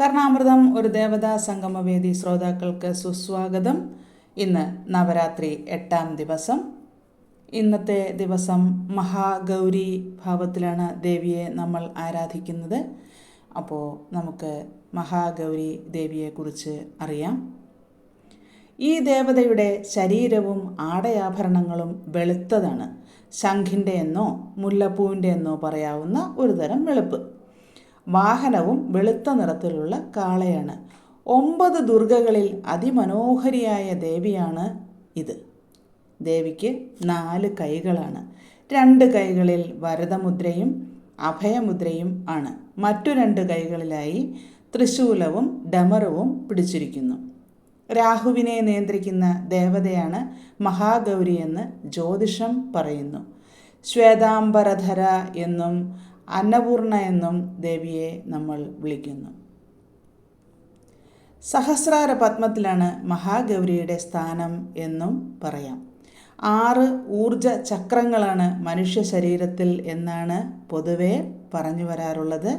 കർണാമൃതം ഒരു ദേവതാ സംഗമവേദി ശ്രോതാക്കൾക്ക് സുസ്വാഗതം. ഇന്ന് നവരാത്രി എട്ടാം ദിവസം. ഇന്നത്തെ ദിവസം മഹാഗൗരി ഭാവത്തിലാണ് ദേവിയെ നമ്മൾ ആരാധിക്കുന്നത്. അപ്പോൾ നമുക്ക് മഹാഗൗരി ദേവിയെക്കുറിച്ച് അറിയാം. ഈ ദേവതയുടെ ശരീരവും ആടയാഭരണങ്ങളും വെളുത്തതാണ്. ശംഖിന്റെ എന്നോ മുല്ലപ്പൂവിന്റെ എന്നോ പറയാവുന്ന ഒരു തരം വെളുപ്പ്. വാഹനവും വെളുത്ത നിറത്തിലുള്ള കാളയാണ്. ഒമ്പത് ദുർഗകളിൽ അതിമനോഹരിയായ ദേവിയാണ് ഇത്. ദേവിക്ക് നാല് കൈകളാണ്. രണ്ട് കൈകളിൽ വരദമുദ്രയും അഭയമുദ്രയും ആണ്. മറ്റു രണ്ട് കൈകളിലായി തൃശൂലവും ഡമറുവും പിടിച്ചിരിക്കുന്നു. രാഹുവിനെ നിയന്ത്രിക്കുന്ന ദേവതയാണ് മഹാഗൗരി എന്ന് ജ്യോതിഷം പറയുന്നു. ശ്വേതാംബരധര എന്നും അന്നപൂർണ എന്നും ദേവിയെ നമ്മൾ വിളിക്കുന്നു. സഹസ്രാര പത്മത്തിലാണ് മഹാഗൗരിയുടെ സ്ഥാനം എന്നും പറയാം. ആറ് ഊർജ ചക്രങ്ങളാണ് മനുഷ്യ ശരീരത്തിൽ എന്നാണ് പൊതുവെ പറഞ്ഞു വരാറുള്ളത്.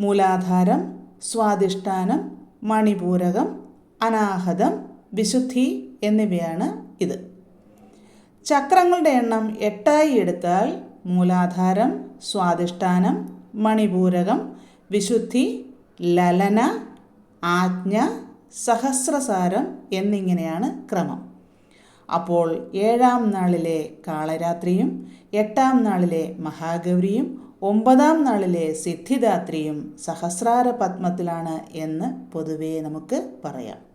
മൂലാധാരം സ്വാധിഷ്ഠാനം മണിപൂരകം അനാഹതം വിശുദ്ധി എന്നിവയാണ് ഇത്. ചക്രങ്ങളുടെ എണ്ണം എട്ടായി എടുത്താൽ മൂലാധാരം സ്വാധിഷ്ഠാനം മണിപൂരകം വിശുദ്ധി ലലന ആജ്ഞ സഹസ്രസാരം എന്നിങ്ങനെയാണ് ക്രമം. അപ്പോൾ ഏഴാം നാളിലെ കാളരാത്രിയും എട്ടാം നാളിലെ മഹാഗൗരിയും ഒമ്പതാം നാളിലെ സിദ്ധിദാത്രിയും സഹസ്രാര പത്മത്തിലാണ് എന്ന് പൊതുവേ നമുക്ക് പറയാം.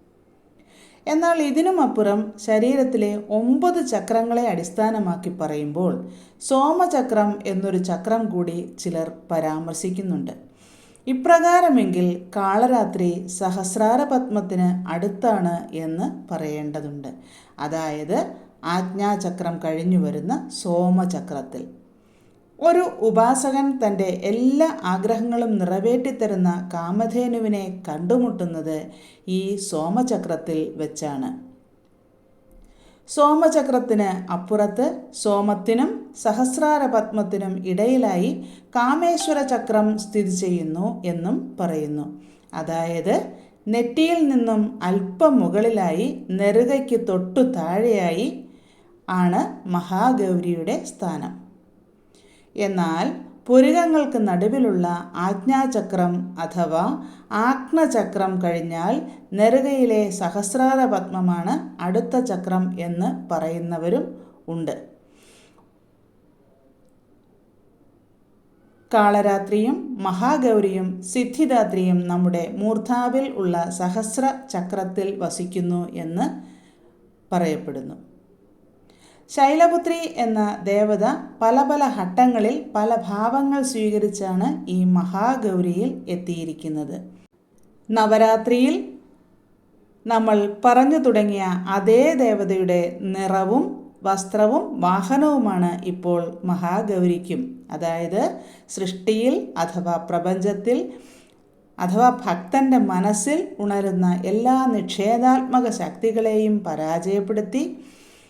എന്നാൽ ഇതിനുമപ്പുറം ശരീരത്തിലെ ഒമ്പത് ചക്രങ്ങളെ അടിസ്ഥാനമാക്കി പറയുമ്പോൾ സോമചക്രം എന്നൊരു ചക്രം കൂടി ചിലർ പരാമർശിക്കുന്നുണ്ട്. ഇപ്രകാരമെങ്കിൽ കാളരാത്രി സഹസ്രാര പത്മത്തിന് അടുത്താണ് എന്ന് പറയേണ്ടതുണ്ട്. അതായത് ആജ്ഞാചക്രം കഴിഞ്ഞു വരുന്ന സോമചക്രത്തിൽ. ഒരു ഉപാസകൻ തന്റെ എല്ലാ ആഗ്രഹങ്ങളും നിറവേറ്റിത്തരുന്ന കാമധേനുവിനെ കണ്ടുമുട്ടുന്നത് ഈ സോമചക്രത്തിൽ വെച്ചാണ്. സോമചക്രത്തിന് അപ്പുറത്ത് സോമത്തിനും സഹസ്രാര പത്മത്തിനും ഇടയിലായി കാമേശ്വര ചക്രം സ്ഥിതി ചെയ്യുന്നു എന്നും പറയുന്നു. അതായത് നെറ്റിയിൽ നിന്നും അല്പം മുകളിലായി നെറുകയ്ക്ക് തൊട്ടു താഴെയായി ആണ് മഹാഗൗരിയുടെ സ്ഥാനം. എന്നാൽ പുരികങ്ങൾക്ക് നടുവിലുള്ള ആജ്ഞാചക്രം അഥവാ ആജ്ഞചക്രം കഴിഞ്ഞാൽ നെറുകയിലെ സഹസ്രാര പത്മമാണ് അടുത്ത ചക്രം എന്ന് പറയുന്നവരും ഉണ്ട്. കാളരാത്രിയും മഹാഗൗരിയും സിദ്ധിദാത്രിയും നമ്മുടെ മൂർധാവിൽ ഉള്ള സഹസ്ര ചക്രത്തിൽ വസിക്കുന്നു എന്ന് പറയപ്പെടുന്നു. ശൈലപുത്രി എന്ന ദേവത പല പല ഘട്ടങ്ങളിൽ പല ഭാവങ്ങൾ സ്വീകരിച്ചാണ് ഈ മഹാഗൗരിയിൽ എത്തിയിരിക്കുന്നത്. നവരാത്രിയിൽ നമ്മൾ പറഞ്ഞു തുടങ്ങിയ അതേ ദേവതയുടെ നിറവും വസ്ത്രവും വാഹനവുമാണ് ഇപ്പോൾ മഹാഗൗരിക്കും. അതായത് സൃഷ്ടിയിൽ അഥവാ പ്രപഞ്ചത്തിൽ അഥവാ ഭക്തന്റെ മനസ്സിൽ ഉണരുന്ന എല്ലാ നിഷേധാത്മക ശക്തികളെയും പരാജയപ്പെടുത്തി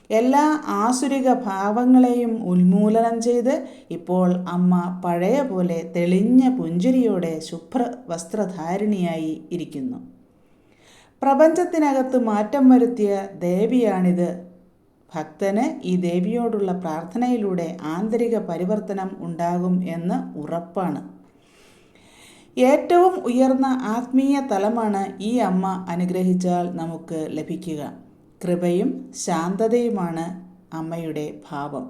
എല്ലാ ആസുരിക ഭാവങ്ങളെയും ഉന്മൂലനം ചെയ്ത് ഇപ്പോൾ അമ്മ പഴയ പോലെ തെളിഞ്ഞ പുഞ്ചിരിയോടെ ശുഭ്ര വസ്ത്രധാരിണിയായി ഇരിക്കുന്നു. പ്രപഞ്ചത്തിനകത്ത് മാറ്റം വരുത്തിയ ദേവിയാണിത്. ഭക്തന് ഈ ദേവിയോടുള്ള പ്രാർത്ഥനയിലൂടെ ആന്തരിക പരിവർത്തനം ഉണ്ടാകും എന്ന് ഉറപ്പാണ്. ഏറ്റവും ഉയർന്ന ആത്മീയ തലമാണ് ഈ അമ്മ അനുഗ്രഹിച്ചാൽ നമുക്ക് ലഭിക്കുക. കൃപയും ശാന്തതയുമാണ് അമ്മയുടെ ഭാവം.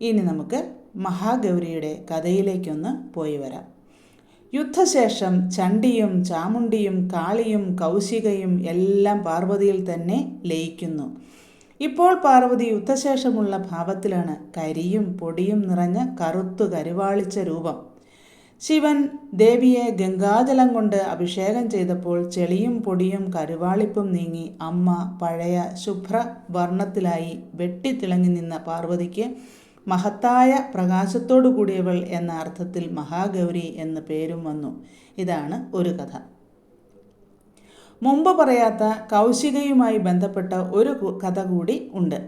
ഇനി നമുക്ക് മഹാഗൗരിയുടെ കഥയിലേക്കൊന്ന് പോയി വരാം. യുദ്ധശേഷം ചണ്ടിയും ചാമുണ്ടിയും കാളിയും കൗശികയും എല്ലാം പാർവതിയിൽ തന്നെ ലയിക്കുന്നു. ഇപ്പോൾ പാർവതി യുദ്ധശേഷമുള്ള ഭാവത്തിലാണ് കരിയും പൊടിയും നിറഞ്ഞ കറുത്തു കരുവാളിച്ച രൂപം. ശിവൻ ദേവിയെ ഗംഗാജലം കൊണ്ട് അഭിഷേകം ചെയ്തപ്പോൾ ചെളിയും പൊടിയും കരുവാളിപ്പും നീങ്ങി അമ്മ പഴയ ശുഭ്ര വർണത്തിലായി വെട്ടിത്തിളങ്ങി നിന്ന പാർവതിക്ക് മഹത്തായ പ്രകാശത്തോടു കൂടിയവൾ എന്ന അർത്ഥത്തിൽ മഹാഗൗരി എന്ന പേരും വന്നു. ഇതാണ് ഒരു കഥ. മുമ്പ് പറയാത്ത കൗശികയുമായി ബന്ധപ്പെട്ട ഒരു കഥ കൂടി ഉണ്ട്.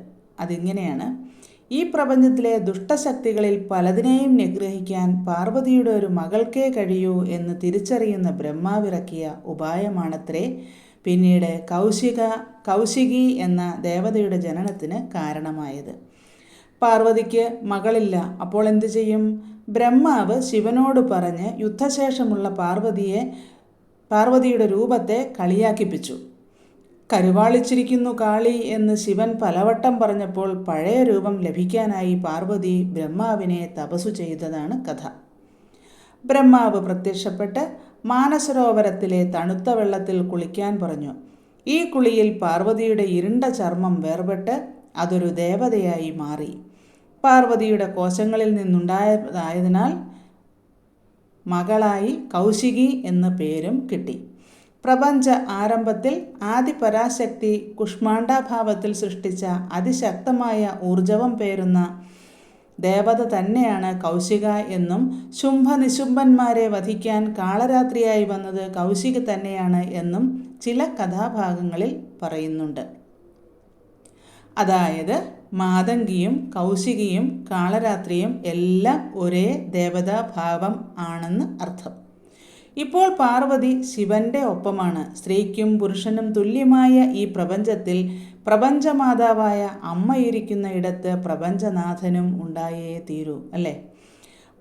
അതിങ്ങനെയാണ്. ഈ പ്രപഞ്ചത്തിലെ ദുഷ്ടശക്തികളിൽ പലതിനെയും നിഗ്രഹിക്കാൻ പാർവതിയുടെ ഒരു മകൾക്കേ കഴിയൂ എന്ന് തിരിച്ചറിയുന്ന ബ്രഹ്മാവിറക്കിയ ഉപായമാണത്രേ. പിന്നീട് കൗശിക കൗശികി എന്ന ദേവതയുടെ ജനനത്തിന് കാരണമായത്. പാർവതിക്ക് മകളില്ല. അപ്പോൾ എന്തു ചെയ്യും? ബ്രഹ്മാവ് ശിവനോട് പറഞ്ഞ് യുദ്ധശേഷമുള്ള പാർവതിയെ പാർവതിയുടെ രൂപത്തെ കളിയാക്കിപ്പിച്ചു. കരുവാളിച്ചിരിക്കുന്നു കാളി എന്ന് ശിവൻ പലവട്ടം പറഞ്ഞപ്പോൾ പഴയ രൂപം ലഭിക്കാനായി പാർവതി ബ്രഹ്മാവിനെ തപസ്സു ചെയ്തതാണ് കഥ. ബ്രഹ്മാവ് പ്രത്യക്ഷപ്പെട്ട് മാനസരോവരത്തിലെ തണുത്ത വെള്ളത്തിൽ കുളിക്കാൻ പറഞ്ഞു. ഈ കുളിയിൽ പാർവതിയുടെ ഇരുണ്ട ചർമ്മം വേർപെട്ട് അതൊരു ദേവതയായി മാറി. പാർവതിയുടെ കോശങ്ങളിൽ നിന്നുണ്ടായതായതിനാൽ മകളായി കൗശികി എന്ന പേരും കിട്ടി. പ്രപഞ്ച ആരംഭത്തിൽ ആദിപരാശക്തി കുഷ്മാണ്ഡാഭാവത്തിൽ സൃഷ്ടിച്ച അതിശക്തമായ ഊർജവം പേരുന്ന ദേവത തന്നെയാണ് കൗശിക എന്നും ശുംഭ ശുംഭനിശുംഭന്മാരെ വധിക്കാൻ കാളരാത്രിയായി വന്നത് കൗശിക തന്നെയാണ് എന്നും ചില കഥാഭാഗങ്ങളിൽ പറയുന്നുണ്ട്. അതായത് മാതങ്കിയും കൗശികിയും കാളരാത്രിയും എല്ലാം ഒരേ ദേവതാഭാവം ആണെന്ന് അർത്ഥം. ഇപ്പോൾ പാർവതി ശിവന്റെ ഒപ്പമാണ്. സ്ത്രീക്കും പുരുഷനും തുല്യമായ ഈ പ്രപഞ്ചത്തിൽ പ്രപഞ്ചമാതാവായ അമ്മയിരിക്കുന്ന ഇടത്ത് പ്രപഞ്ചനാഥനും ഉണ്ടായേ തീരൂ അല്ലേ?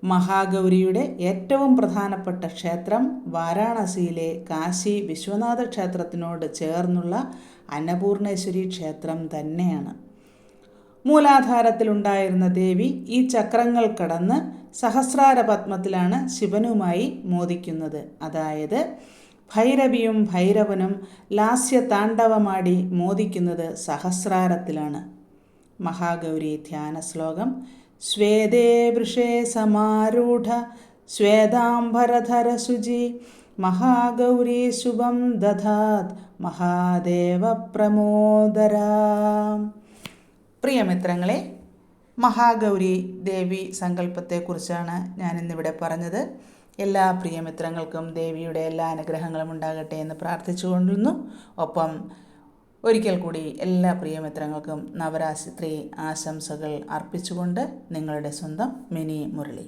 മഹാഗൗരിയുടെ ഏറ്റവും പ്രധാനപ്പെട്ട ക്ഷേത്രം വാരാണസിയിലെ കാശി വിശ്വനാഥ ക്ഷേത്രത്തിനോട് ചേർന്നുള്ള അന്നപൂർണേശ്വരി ക്ഷേത്രം തന്നെയാണ്. മൂലാധാരത്തിലുണ്ടായിരുന്ന ദേവി ഈ ചക്രങ്ങൾ കടന്ന് സഹസ്രാര പത്മത്തിലാണ് ശിവനുമായി മോദിക്കുന്നത്. അതായത് ഭൈരവിയും ഭൈരവനും ലാസ്യ താണ്ഡവമാടി മോദിക്കുന്നത് സഹസ്രാരത്തിലാണ്. മഹാഗൗരി ധ്യാന ശ്ലോകം. ശ്വേതേ വൃഷേ സമാരൂഢ ശ്വേതാംബരധര ശുചി മഹാഗൗരി ശുഭം ദധാത് മഹാദേവ പ്രമോദരാ പ്രിയമിത്രങ്ങളെ മഹാഗൗരി ദേവി സങ്കല്പത്തെക്കുറിച്ചാണ് ഞാനിന്നിവിടെ പറഞ്ഞത്. എല്ലാ പ്രിയമിത്രങ്ങൾക്കും ദേവിയുടെ എല്ലാ അനുഗ്രഹങ്ങളും ഉണ്ടാകട്ടെ എന്ന് പ്രാർത്ഥിച്ചുകൊണ്ടിരുന്നു. ഒപ്പം ഒരിക്കൽ കൂടി എല്ലാ പ്രിയമിത്രങ്ങൾക്കും നവരാശിത്രി ആശംസകൾ അർപ്പിച്ചുകൊണ്ട് നിങ്ങളുടെ സ്വന്തം മിനി മുരളി.